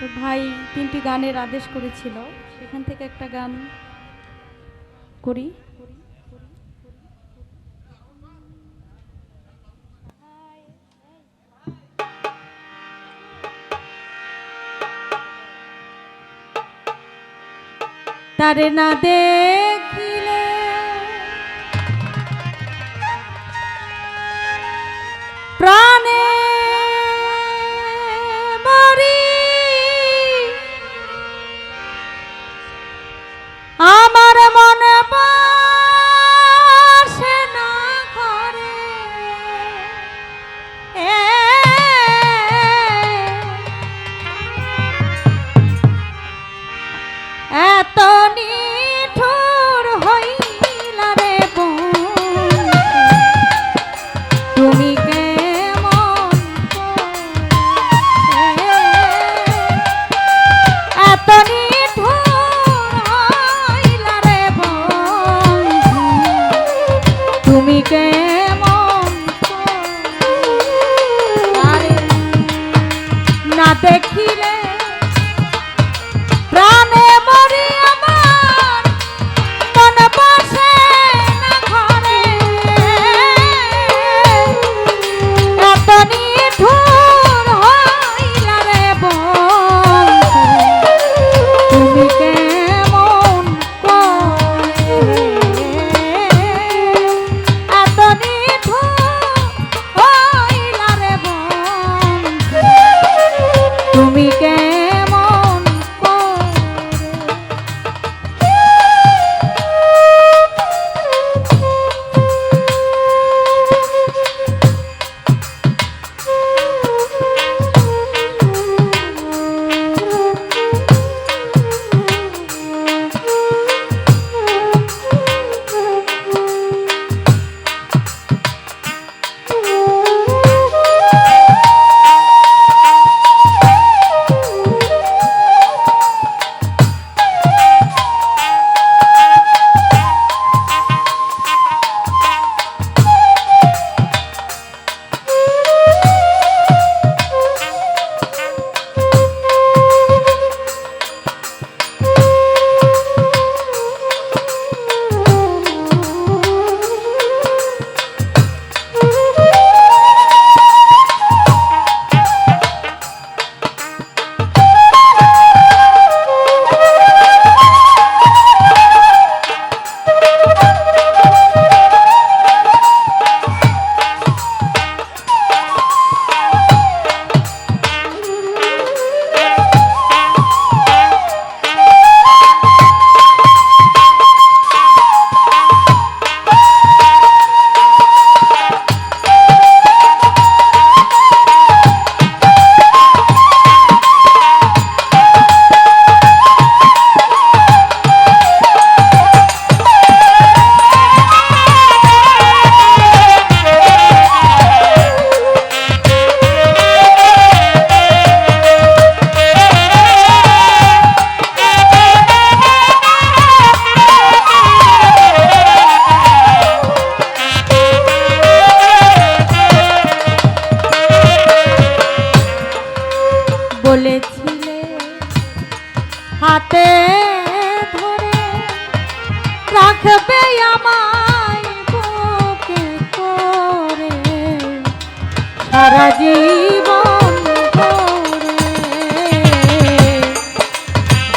তো ভাই তিনটি গানের আদেশ করেছিল। সেখান থেকে একটা গান করি। তারে না দেয়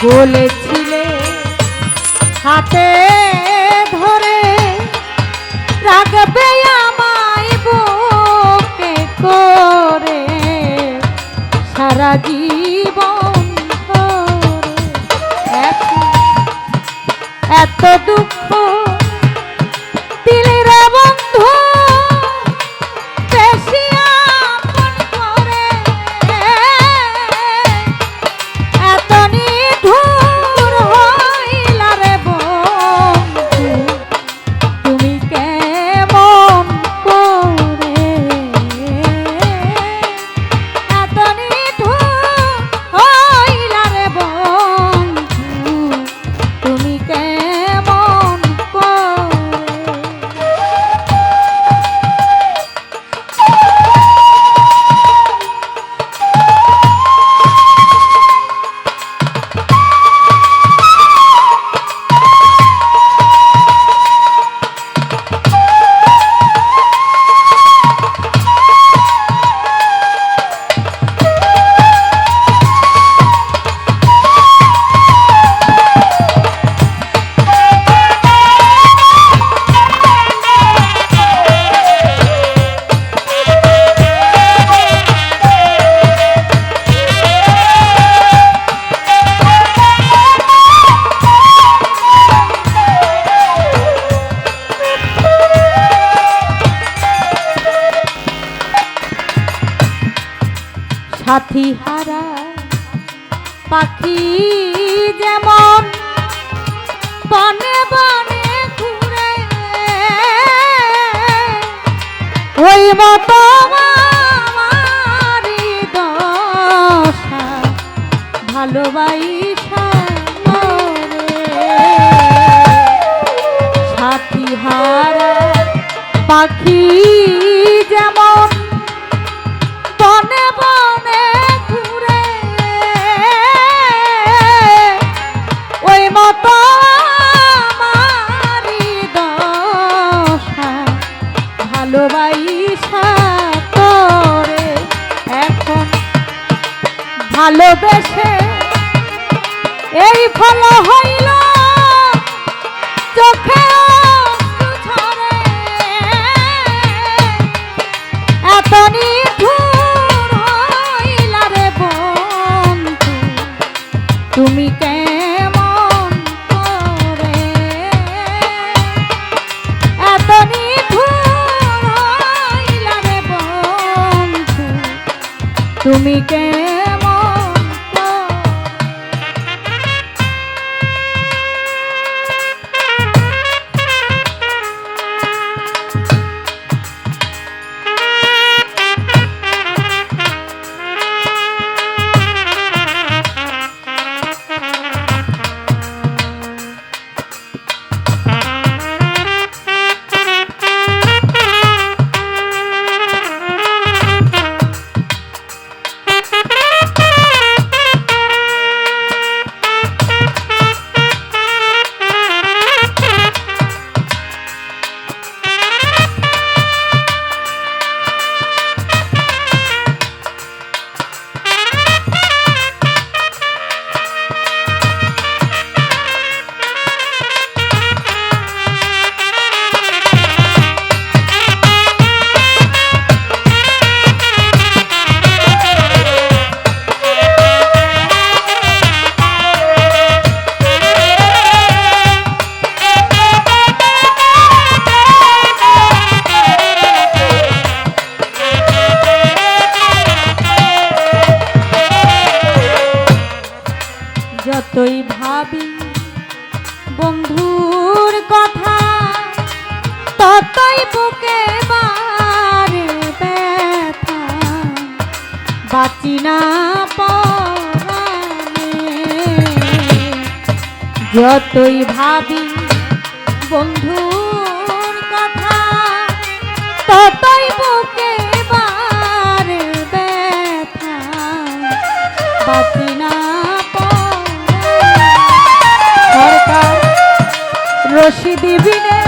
বলেছিলে হাতে ধরে রাখবে আমায় বুকে করে সারা জীবন এত দুঃখ সাথী হারা পাখি যেমন বনে বনে ঘুরে, ওই মতো দশা ভালোবাসা মরে। সাথী হারা পাখি ভালোবাসা করে। এখন ভালোবেসে এই ফল হইল চোখে যতই ভাবি বন্ধু কথা ততই বুকে বার ব্যথা না। সরকার রশিদ বিনে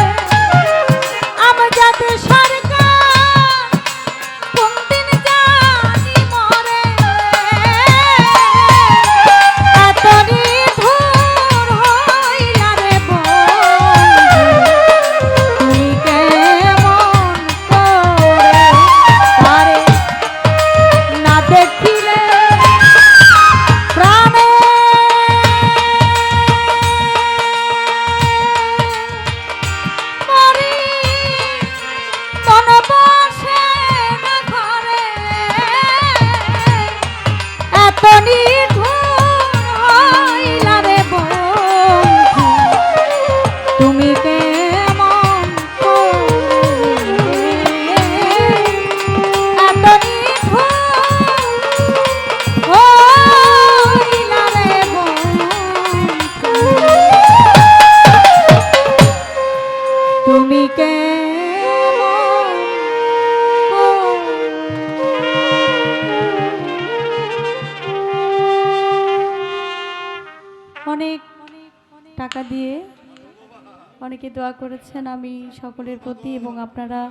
অনেকে দোয়া করেছেন, আমি সকলের প্রতি এবং আপনারা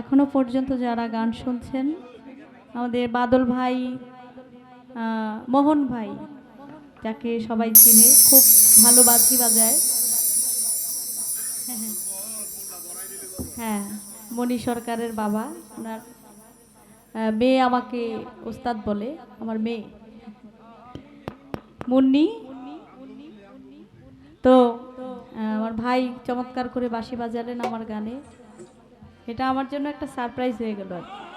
এখনও পর্যন্ত যারা গান শুনছেন, আমাদের বাদল ভাই মোহন ভাই, যাকে সবাই চিনে, খুব ভালো বাজি বাজায়। হ্যাঁ মণি সরকারের বাবা, ওনার মেয়ে আমাকে ওস্তাদ বলে, আমার মেয়ে। মুন্নি। তো আমার ভাই চমৎকার করে বাঁশি বাজালেন আমার গানে এটা আমার জন্য একটা সারপ্রাইজ হয়ে গেল আর কি।